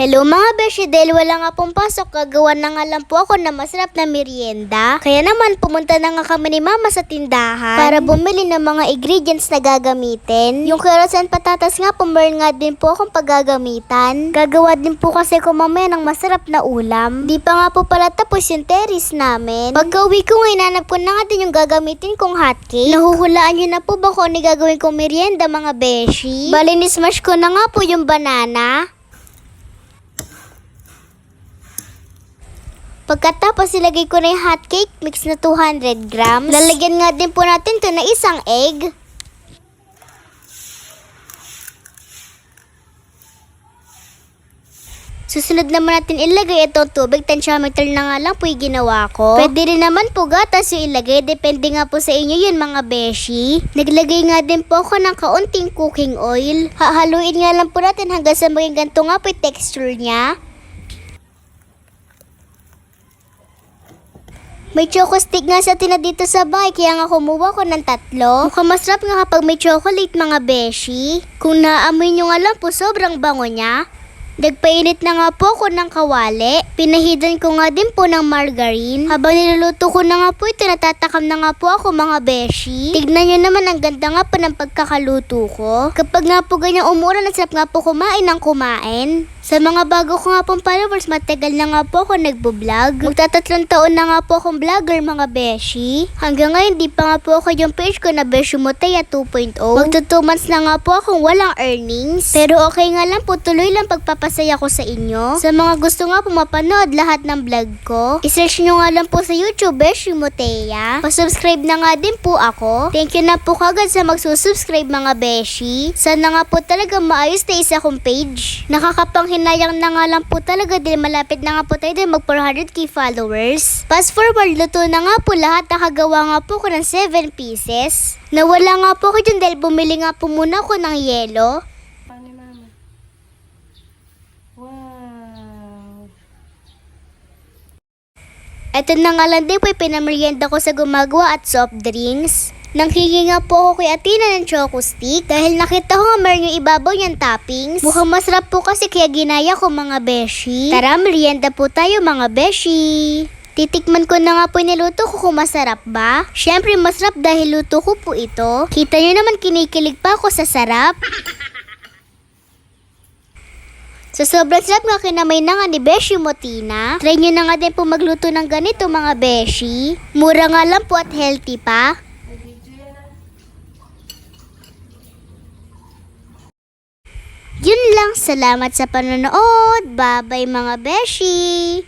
Hello mga beshi, dahil wala nga pong pasok, gagawa na nga lang po ako na masarap na merienda. Kaya naman, pumunta na nga kami ni mama sa tindahan para bumili ng mga ingredients na gagamitin. Yung carrots and patatas nga po, meron nga din po akong paggagamitan. Gagawa din po kasi ko mamaya ng masarap na ulam. Di pa nga po pala tapos yung terrace namin. Pagka uwi ko nga, inanap ko na nga din yung gagamitin kong hotcake. Nahuhulaan nyo na po ba kung ano gagawin kong merienda mga beshi? Bali, smash ko na nga po yung banana. Pagkatapos ilagay ko na yung hot mix na 200 grams. Lalagyan nga din po natin to na isang egg. Susunod naman natin ilagay itong tubig. Tensiometer na nga lang po yung ginawa ko. Pwede rin naman po gatas yung ilagay. Depende nga po sa inyo yun mga beshi. Naglagay nga din po ako ng kaunting cooking oil. Hahaluin nga lang po natin hanggang sa maging ganito nga po yung texture niya. May choco stick nga sa tina dito sa bahay, kaya nga kumuha ko ng tatlo. Mukhang masarap nga kapag may chocolate mga beshi. Kung naamoy nyo nga lang po, sobrang bango niya. Nagpainit na nga po ako ng kawali. Pinahidan ko nga din po ng margarine. Habang niluluto ko na nga po ito, natatakam na nga po ako mga beshi. Tignan nyo naman ang ganda nga po ng pagkakaluto ko. Kapag nga po ganyang umura, nasarap nga po kumain ng kumain. Sa mga bago ko nga pong followers, matagal na nga po ako nagbo-vlog. Magtatatlong taon na nga po akong vlogger mga beshi. Hanggang ngayon, di pa nga po ako yung page ko na Beshi Moteya 2.0. Magto 2 months na nga po akong walang earnings. Pero okay nga lang po, tuloy lang pagpapasaya ko sa inyo. Sa mga gusto nga po mapanood lahat ng vlog ko, isearch nyo nga lang po sa YouTube Beshi Moteya. Pasubscribe na nga din po ako. Thank you na po kagad sa magsusubscribe mga beshi. Sana nga po talaga maayos na isa kong page. Nakakapanghinayang na nga lang po talaga dahil malapit na nga po tayo din mag 400k followers. Fast forward, luto na nga po lahat. Nakagawa nga po ko ng 7 pieces. Nawala nga po ako dyan dahil bumili nga po muna ako ng yelo. Paano ni mama? Wow! Ito na nga lang din po pinamerienda ko sa gumagawa at soft drinks. Nanghingi nga po ako kay Atina ng choco stick dahil nakita ko nga meron yung ibabaw niyang toppings. Mukhang masarap po kasi kaya ginaya ko mga beshi. Tara, merienda po tayo mga beshi. Titikman ko na nga po niluto ko kung masarap ba. Siyempre masarap dahil luto ko po ito. Kita nyo naman kinikilig pa ako sa sarap. Sa sobrang sarap nga kinamay na nga ni Beshi Motina, try nyo na nga din po magluto ng ganito mga Beshi. Mura nga lang po at healthy pa. Yun lang, salamat sa panonood. Bye-bye mga Beshi!